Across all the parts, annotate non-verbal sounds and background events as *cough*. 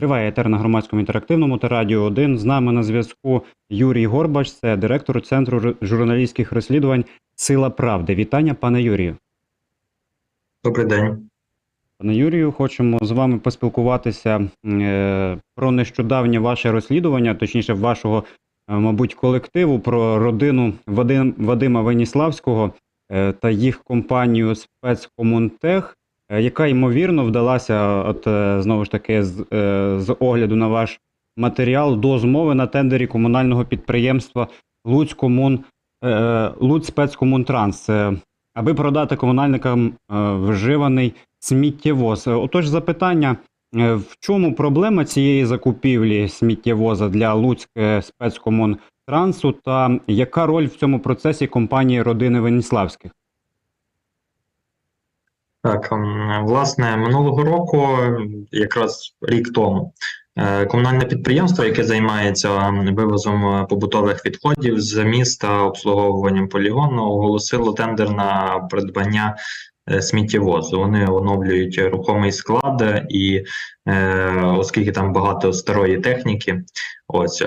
Триває етер на громадському інтерактивному та радіо 1. З нами на зв'язку Юрій Горбач, це директор Центру журналістських розслідувань Сила Правди. Вітання, пане Юрію. Добрий день. Пане Юрію, хочемо з вами поспілкуватися е, про нещодавнє ваше розслідування, точніше, вашого, е, мабуть, колективу про родину Вадим, Вадима Веніславського е, та їх компанію спецкомунтех, яка ймовірно вдалася, от е, знову ж таки, з, е, з огляду на ваш матеріал до змови на тендері комунального підприємства Луцькомун, е, Луцьспецкомунтранс, е, аби продати комунальникам е, вживаний сміттєвоз. Е, Отож, запитання: е, в чому проблема цієї закупівлі сміттєвоза для Луцьке спецкомунтрансу та яка роль в цьому процесі компанії родини Веніславських? Так, власне, минулого року, якраз рік тому, комунальне підприємство, яке займається вивозом е, побутових відходів з міста обслуговуванням полігону, оголосило тендер на придбання е, сміттєвозу. Вони оновлюють рухомий склад, і е, оскільки там багато старої техніки, ось е,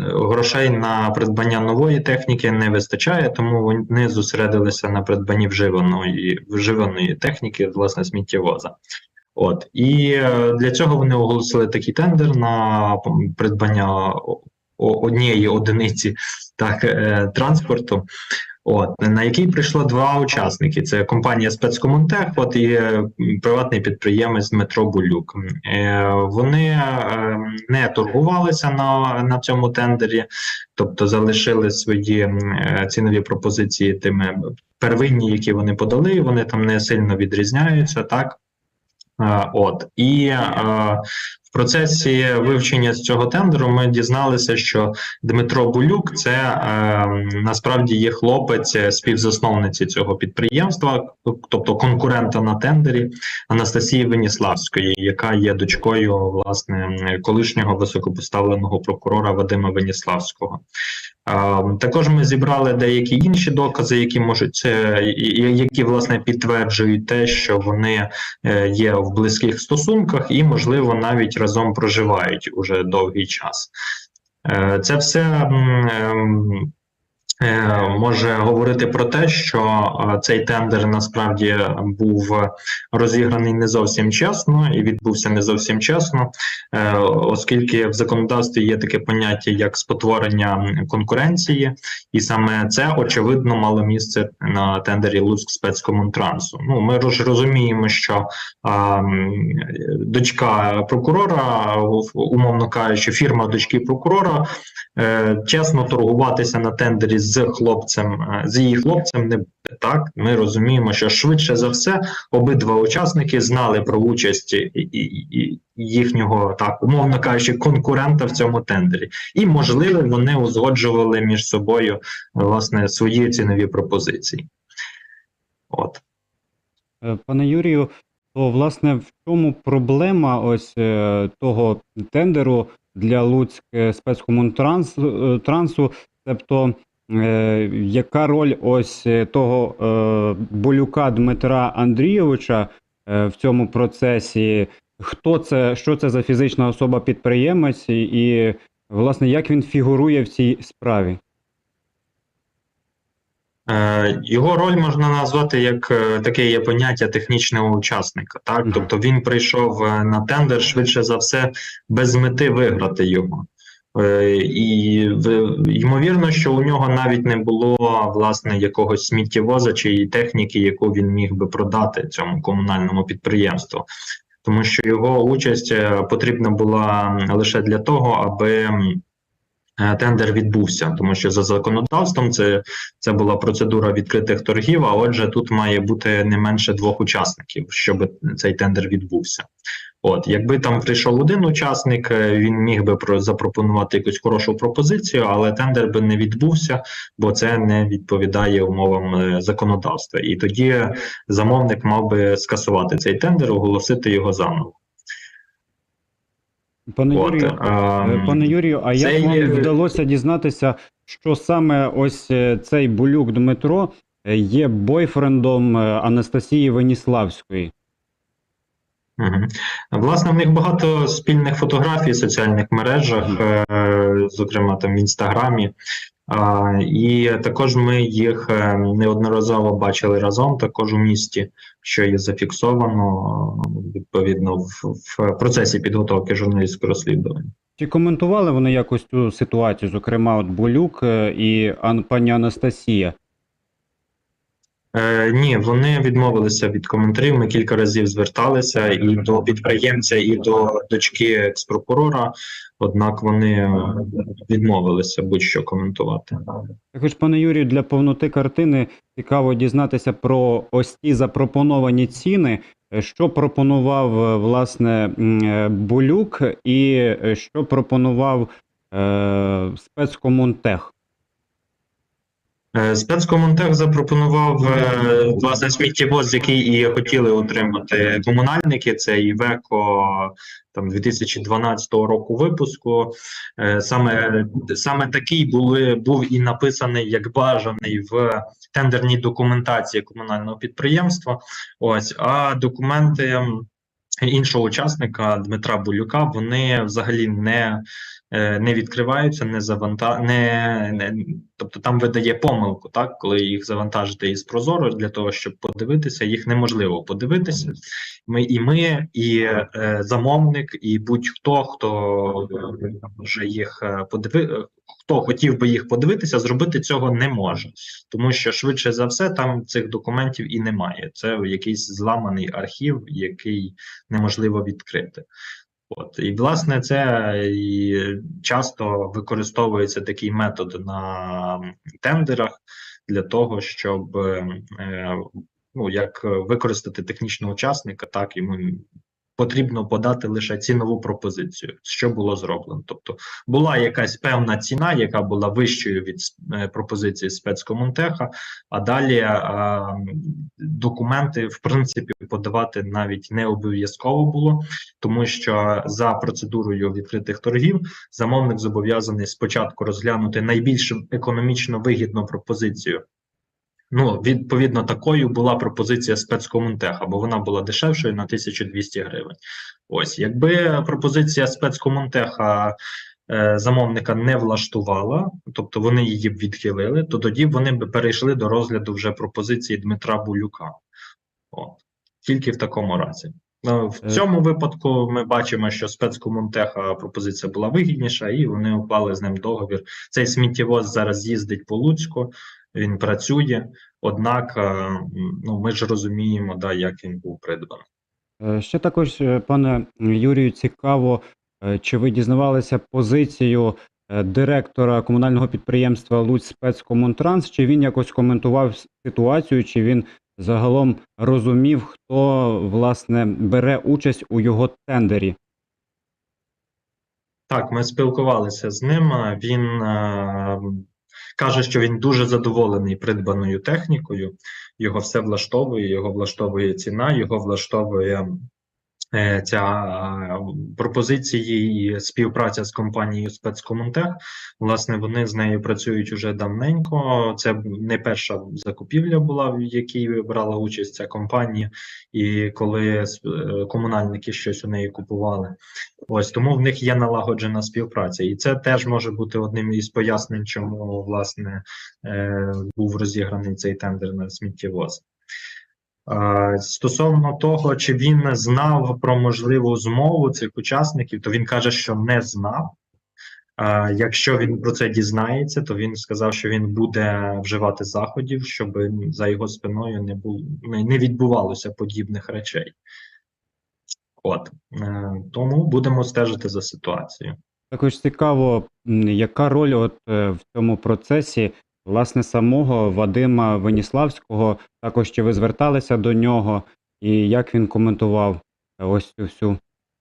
грошей на придбання нової техніки не вистачає, тому вони зосередилися на придбанні вживаної вживаної техніки, власне, сміттєвоза. От і е, для цього вони оголосили такий тендер на придбання однієї одиниці так е, транспорту. От на який прийшло два учасники: це компанія спецкомунтех, от і е, приватний підприємець Дмитро Булюк. Вони не торгувалися на, на цьому тендері, тобто залишили свої цінові пропозиції тими первинні, які вони подали. Вони там не сильно відрізняються, так. Е, От і е, в процесі вивчення з цього тендеру ми дізналися, що Дмитро Булюк це е, насправді є хлопець співзасновниці цього підприємства, тобто конкурента на тендері Анастасії Веніславської, яка є дочкою власне колишнього високопоставленого прокурора Вадима Веніславського. Також ми зібрали деякі інші докази, які можуть е, які власне підтверджують те, що вони е, є в близьких стосунках і, можливо, навіть разом проживають уже довгий час. Е, Це все ем, може говорити про те, що е, цей тендер насправді був розіграний не зовсім чесно і відбувся не зовсім чесно, е, оскільки в законодавстві є таке поняття як спотворення конкуренції, і саме це очевидно мало місце на тендері Луцьк спецкомунтрансу. Ну ми ж розуміємо, що дочка прокурора, умовно кажучи, фірма дочки прокурора е, чесно торгуватися на тендері з хлопцем, е, з її хлопцем не буде. Так, ми розуміємо, що швидше за все обидва учасники знали про участь їхнього так, умовно кажучи, конкурента в цьому тендері, і можливо вони узгоджували між собою власне свої цінові пропозиції. От. Е, Пане Юрію, то власне в чому проблема ось е, того тендеру для Луцьке спецкомунтрансу, трансу, тобто яка роль ось е, того е, Болюка Дмитра Андрійовича е, в цьому процесі? Хто це, що це за фізична особа-підприємець, і, і власне як він фігурує в цій справі? Е, Його роль можна назвати як е, таке є поняття технічного учасника. Так, тобто він прийшов е, на тендер швидше за все без мети виграти його. Е, І ймовірно, що у нього навіть не було власне якогось сміттєвоза чи техніки, яку він міг би продати цьому комунальному підприємству, тому що його участь е, потрібна була лише для того, аби е, тендер відбувся, тому що за законодавством це це була процедура відкритих торгів. А отже, тут має бути не менше двох учасників, щоб цей тендер відбувся. От, якби там прийшов один учасник, е, він міг би про запропонувати якусь хорошу пропозицію, але тендер би не відбувся, бо це не відповідає умовам е, законодавства. І тоді замовник мав би скасувати цей тендер, оголосити його заново. Пане От, Юрію, е, Е, Пане Юрію, а як вам є- вдалося дізнатися, що саме ось цей Булюк Дмитро є бойфрендом Анастасії Веніславської? Власне, в них багато спільних фотографій в соціальних мережах, е, зокрема там в інстаграмі. І також ми їх е, неодноразово бачили разом, також у місті, що є зафіксовано відповідно в, в процесі підготовки журналістського розслідування. Чи коментували вони якось цю ситуацію, зокрема, от Болюк е, і пані Анастасія? Е, ні, вони відмовилися від коментарів. Ми кілька разів зверталися і до підприємця, і до дочки експрокурора. Однак вони відмовилися будь-що коментувати. Також, пане Юрію, для повноти картини цікаво дізнатися про ось ті запропоновані ціни. Е, Що пропонував е, власне е, Болюк, і що пропонував е, спецкомунтех? Е, Спецкомунтех запропонував е, власне сміттєвоз, який і хотіли отримати комунальники. Це Івеко там 2012 року випуску. Е, Саме саме такий були був і написаний як бажаний в тендерній документації комунального підприємства. Ось а документи іншого учасника Дмитра Болюка вони взагалі не не відкриваються, не заванта... не, не тобто там видає помилку, так коли їх завантажити із Прозоро для того, щоб подивитися, їх неможливо подивитися. Ми і ми, і е, замовник, і будь-хто, хто вже їх е, подиви... хто хотів би їх подивитися, зробити цього не може, тому що швидше за все там цих документів і немає. Це якийсь зламаний архів, який неможливо відкрити. От. І власне це і часто використовується такий метод на тендерах для того, щоб е, ну як використати технічного учасника, так йому потрібно подати лише цінову пропозицію, що було зроблено. Тобто була якась певна ціна, яка була вищою від е, пропозиції спецкомунтеха, а далі е, документи в принципі подавати навіть не обов'язково було, тому що за процедурою відкритих торгів замовник зобов'язаний спочатку розглянути найбільш економічно вигідну пропозицію. Ну, відповідно, такою була пропозиція спецкомунтеха, бо вона була дешевшою на 1200 гривень. Ось, якби пропозиція спецкомунтеха е, замовника не влаштувала, тобто вони її б відхилили, то тоді вони б перейшли до розгляду вже пропозиції Дмитра Булюка. От. Тільки в такому разі. Ну, в Е. цьому випадку ми бачимо, що спецкомунтеха пропозиція була вигідніша, і вони уклали з ним договір. Цей сміттєвоз зараз їздить по Луцьку, він працює, однак е, ну, ми ж розуміємо, да, як він був придбаний. Е, Ще також, пане Юрію, цікаво, чи ви дізнавалися позицію директора комунального підприємства Луць спецкомунтранс, чи він якось коментував ситуацію, чи він загалом розумів, хто власне бере участь у його тендері? Так, ми спілкувалися з ним. Він е, каже, що він дуже задоволений придбаною технікою. Його все влаштовує, його влаштовує ціна, його влаштовує ця е, пропозиції і співпраця з компанією спецкомунтех. Власне, вони з нею працюють уже давненько. Це не перша закупівля була, в якій брала участь ця компанія, і коли е, комунальники щось у неї купували. Ось тому в них є налагоджена співпраця, і це теж може бути одним із пояснень, чому власне е, був розіграний цей тендер на сміттєвоз. Стосовно того, чи він знав про можливу змову цих учасників, то він каже, що не знав. Якщо він про це дізнається, то він сказав, що він буде вживати заходів, щоб за його спиною не було не не відбувалося подібних речей. От е, тому будемо стежити за ситуацією. Також цікаво, яка роль от е, в цьому процесі власне самого Вадима Веніславського, також чи ви зверталися до нього, і як він коментував е, ось цю всю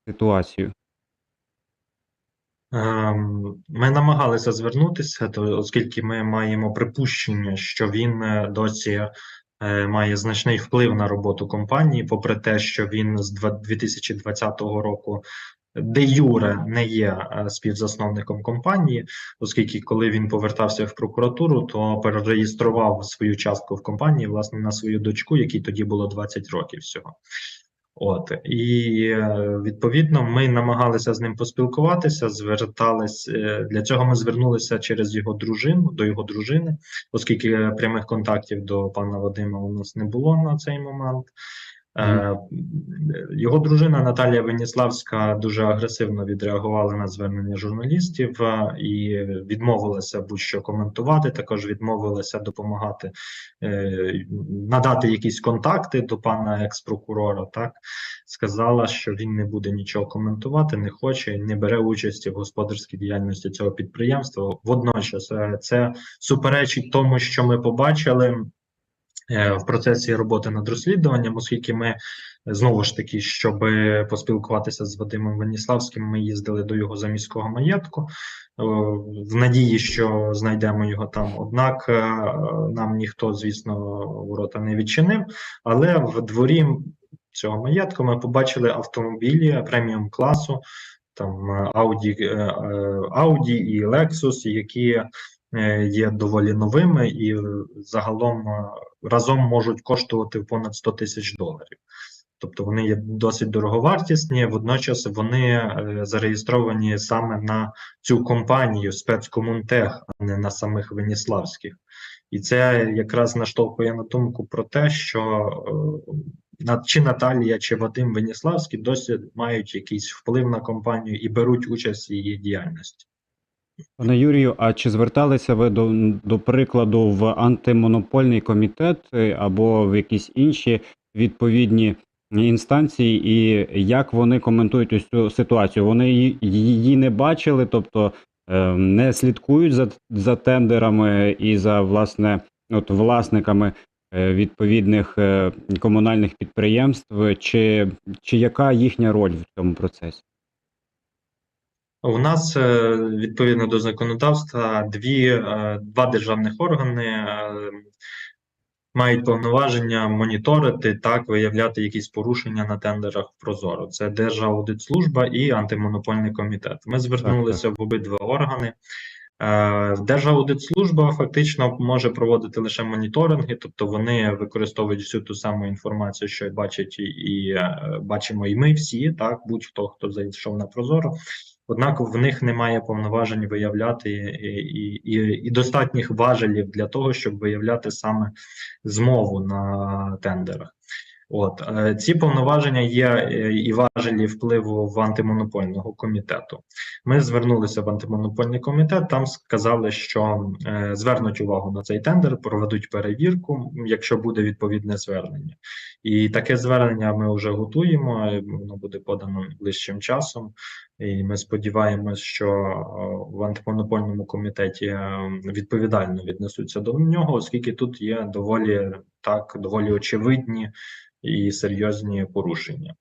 ситуацію? Ем, Ми намагалися звернутися, оскільки ми маємо припущення, що він е, досі е, має значний вплив на роботу компанії, попри те, що він з два- 2020 року де юре не є е, співзасновником компанії, оскільки коли він повертався в прокуратуру, то перереєстрував свою частку в компанії власне на свою дочку, якій тоді було 20 років всього. От і е, відповідно ми намагалися з ним поспілкуватися. Звертались е, для цього. Ми звернулися через його дружину до його дружини, оскільки прямих контактів до пана Вадима у нас не було на цей момент. Е, Його дружина Наталія Веніславська дуже агресивно відреагувала на звернення журналістів е, і відмовилася будь-що коментувати. Також відмовилася допомагати е, надати якісь контакти до пана екс-прокурора. Так сказала, що він не буде нічого коментувати, не хоче, не бере участі в господарській діяльності цього підприємства. Водночас це суперечить тому, що ми побачили в процесі роботи над розслідуванням, оскільки ми знову ж таки, щоб поспілкуватися з Вадимом Веніславським, ми їздили до його заміського маєтку е, в надії, що знайдемо його там. Однак е, нам ніхто, звісно, ворота не відчинив, але в дворі цього маєтку ми побачили автомобілі преміум класу, там е, Audi, е, е, Audi і Lexus, які е, є доволі новими і е, загалом е, разом можуть коштувати понад 100 тисяч доларів. Тобто вони є досить дороговартісні, водночас вони е, зареєстровані саме на цю компанію спецкомунтех, а не на самих Веніславських. І це якраз наштовхує на думку про те, що е, чи Наталія, чи Вадим Веніславський досі мають якийсь вплив на компанію і беруть участь в її діяльності. Пане Юрію, а чи зверталися ви до, до прикладу в антимонопольний комітет е, або в якісь інші відповідні інстанції, і як вони коментують ось цю ситуацію? Вони її- не бачили, тобто е, не слідкують за, за тендерами і за власне от власниками е, відповідних комунальних підприємств, чи, чи яка їхня роль в цьому процесі? У нас е, відповідно до законодавства дві, е, два державних органи е, мають повноваження моніторити так, виявляти якісь порушення на тендерах в Прозоро. Це Держаудитслужба і антимонопольний комітет. Ми звернулися в обидва органи. Держаудитслужба фактично може проводити лише моніторинги, тобто вони використовують всю ту саму інформацію, що бачать і, бачимо і ми всі, так будь-хто хто зайшов на Прозоро. Однак в них немає повноважень виявляти і, і, і, і достатніх важелів для того, щоб виявляти саме змову на тендерах. От е, ці повноваження є е, і важелі впливу в антимонопольного комітету. Ми звернулися в антимонопольний комітет. Там сказали, що е, звернуть увагу на цей тендер, проведуть перевірку, якщо буде відповідне звернення. І таке звернення ми вже готуємо. Воно буде подано ближчим часом. І ми сподіваємось, що в антимонопольному комітеті відповідально віднесуться до нього, оскільки тут є доволі так, доволі очевидні і серйозні порушення.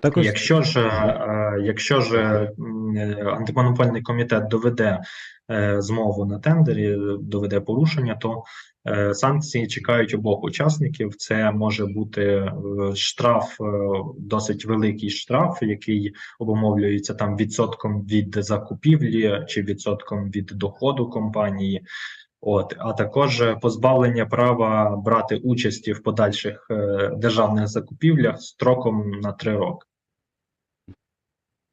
Також Якщо ж, е, якщо ж е, антимонопольний комітет доведе е, змову на тендері, доведе порушення, то санкції чекають обох учасників. Це може бути штраф, досить великий штраф, який обумовлюється там відсотком від закупівлі чи відсотком від доходу компанії. От, а також позбавлення права брати участі в подальших е, державних закупівлях строком на три роки.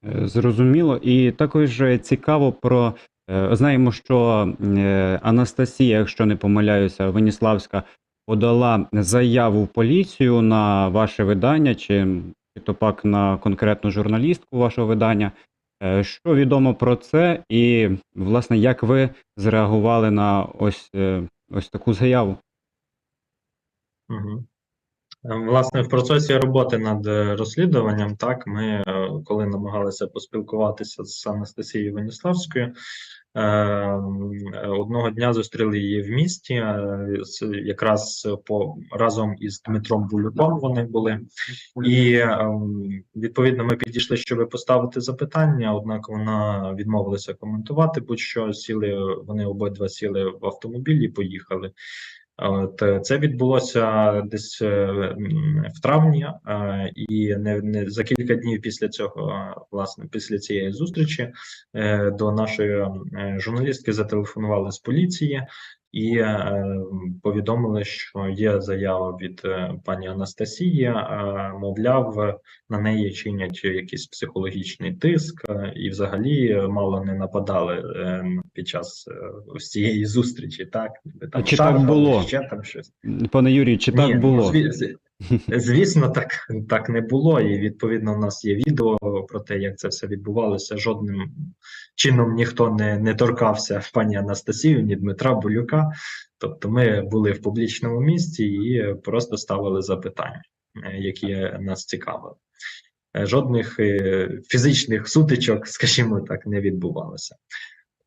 Е, Зрозуміло, і також е, цікаво про е, знаємо, що е, Анастасія, якщо не помиляюся, Веніславська подала заяву в поліцію на ваше видання, чи, чи то пак на конкретну журналістку вашого видання. Е, Що відомо про це, і власне як ви зреагували на ось, е, ось таку заяву? Угу. Власне, в процесі роботи над е, розслідуванням, так, ми, е, коли намагалися поспілкуватися з Анастасією Веніславською, е, е, одного дня зустріли її в місті, е, якраз по разом із Дмитром Булюком вони були. І ем, відповідно ми підійшли, щоб поставити запитання, однак вона відмовилася коментувати, будь-що сіли, вони обидва сіли в автомобіль і поїхали. От е, це відбулося десь е, в травні, е, і не, не за кілька днів після цього, власне, після цієї зустрічі, до нашої журналістки зателефонували з поліції і е, повідомили, що є заява від е, пані Анастасії, е, мовляв, на неї чинять якийсь психологічний тиск, і взагалі мало не нападали під час ось цієї зустрічі. Так, там чи так було? ще там щось. Пане Юрію, чи Ні, так було? зві- з- Звісно, так, так не було, і відповідно у нас є відео про те, як це все відбувалося. Жодним чином ніхто не, не торкався пані Анастасію, ні Дмитра Болюка. Тобто ми були в публічному місці і просто ставили запитання, е, які нас цікавили. Е, Жодних е, фізичних сутичок, скажімо так, не відбувалося.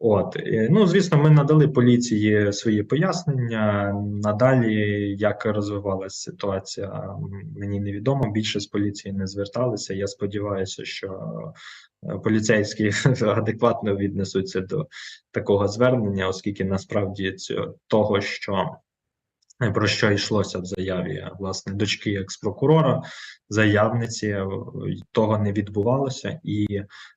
От, ну звісно, ми надали поліції свої пояснення. Надалі, як розвивалася ситуація, мені невідомо. Більше з поліції не зверталися. Я сподіваюся, що е, поліцейські *laughs* адекватно віднесуться до такого звернення, оскільки насправді цього що про що йшлося в заяві власне дочки експрокурора, заявниці е, того не відбувалося, і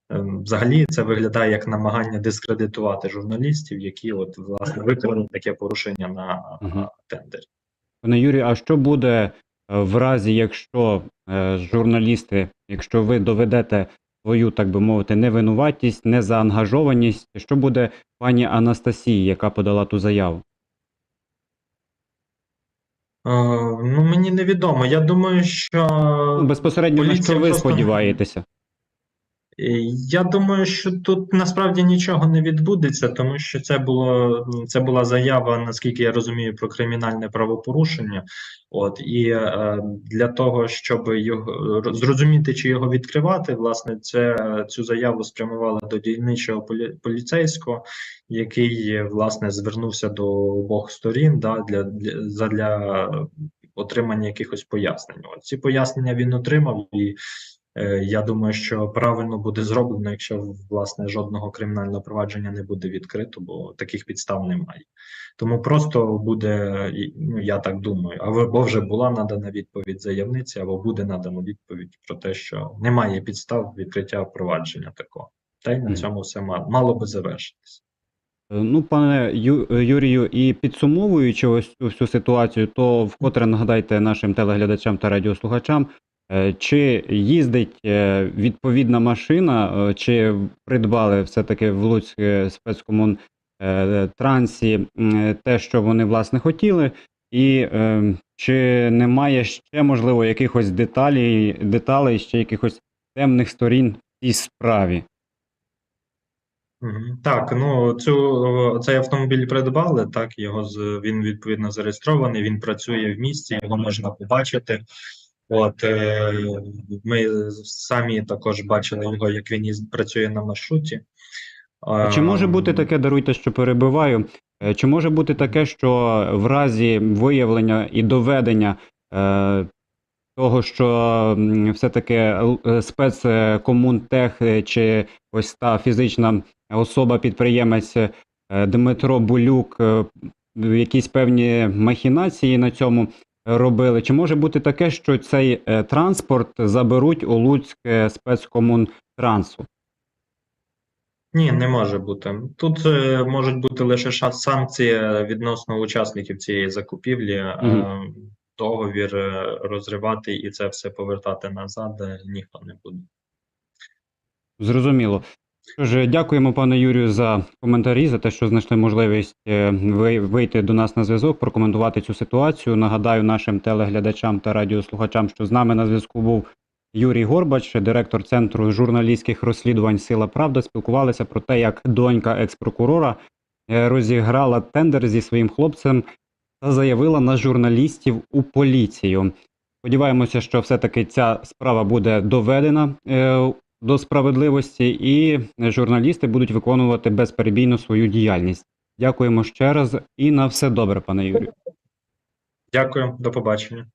ем, взагалі це виглядає як намагання дискредитувати журналістів, які от власне виконали таке порушення на Мгм. тендері. Пане Юрію, а що буде е, в разі, якщо е, журналісти, якщо ви доведете свою, так би мовити, невинуватість, незаангажованість, що буде пані Анастасії, яка подала ту заяву? Е, ну мені невідомо. Я думаю, що безпосередньо на що ви просто- сподіваєтеся? Е, Я думаю, що тут насправді нічого не відбудеться, тому що це було це була заява, наскільки я розумію, про кримінальне правопорушення. От і е, для того, щоб його зрозуміти, чи його відкривати, власне, це цю заяву спрямували до дільничого полі, поліцейського, який власне звернувся до обох сторін да, для, для задля отримання якихось пояснень. От ці пояснення він отримав і. Е, Я думаю, що правильно буде зроблено, якщо власне жодного кримінального провадження не буде відкрито, бо таких підстав немає. Тому просто буде, ну я так думаю, або вже була надана відповідь заявниці, або буде надана відповідь про те, що немає підстав відкриття провадження такого. Та й на цьому все ма- мало би завершитися. Е, Ну, пане Ю, е, Юрію, і підсумовуючи ось цю всю ситуацію, то вкотре нагадайте нашим телеглядачам та радіослухачам, чи їздить е, відповідна машина, е, чи придбали все-таки в Луцьк е, спецкомун е, трансі те, що вони власне хотіли, і е, чи немає ще можливо якихось деталей, деталей, ще якихось темних сторін в цій справі? Так, ну цю цей автомобіль придбали. Так, його з він відповідно зареєстрований. Він працює в місті, його можна побачити. От е, ми самі також бачили його, як він працює на маршруті. А Чи може бути Ем, таке, даруйте, що перебиваю? е, Чи може бути таке, що в разі виявлення і доведення е, того, що все-таки е, спецкомунтех е, чи ось та фізична особа-підприємець Дмитро Булюк якісь певні махінації на цьому робили? Чи може бути таке, що цей е, транспорт заберуть у Луцьк е, спецкомунтрансу? Ні, не може бути. Тут е, можуть бути лише санкції відносно учасників цієї закупівлі, е, Мгм. договір е, розривати і це все повертати назад е, ніхто не буде. Зрозуміло. Ж, дякуємо, пане Юрію, за коментарі, за те, що знайшли можливість е, вийти до нас на зв'язок, прокоментувати цю ситуацію. Нагадаю нашим телеглядачам та радіослухачам, що з нами на зв'язку був Юрій Горбач, директор Центру журналістських розслідувань Сила Правда. Спілкувалися про те, як донька екс-прокурора е, розіграла тендер зі своїм хлопцем та заявила на журналістів у поліцію. Сподіваємося, що все-таки ця справа буде доведена е, до справедливості, і журналісти будуть виконувати безперебійно свою діяльність. Дякуємо ще раз і на все добре, пане Юрію. Дякую, до побачення.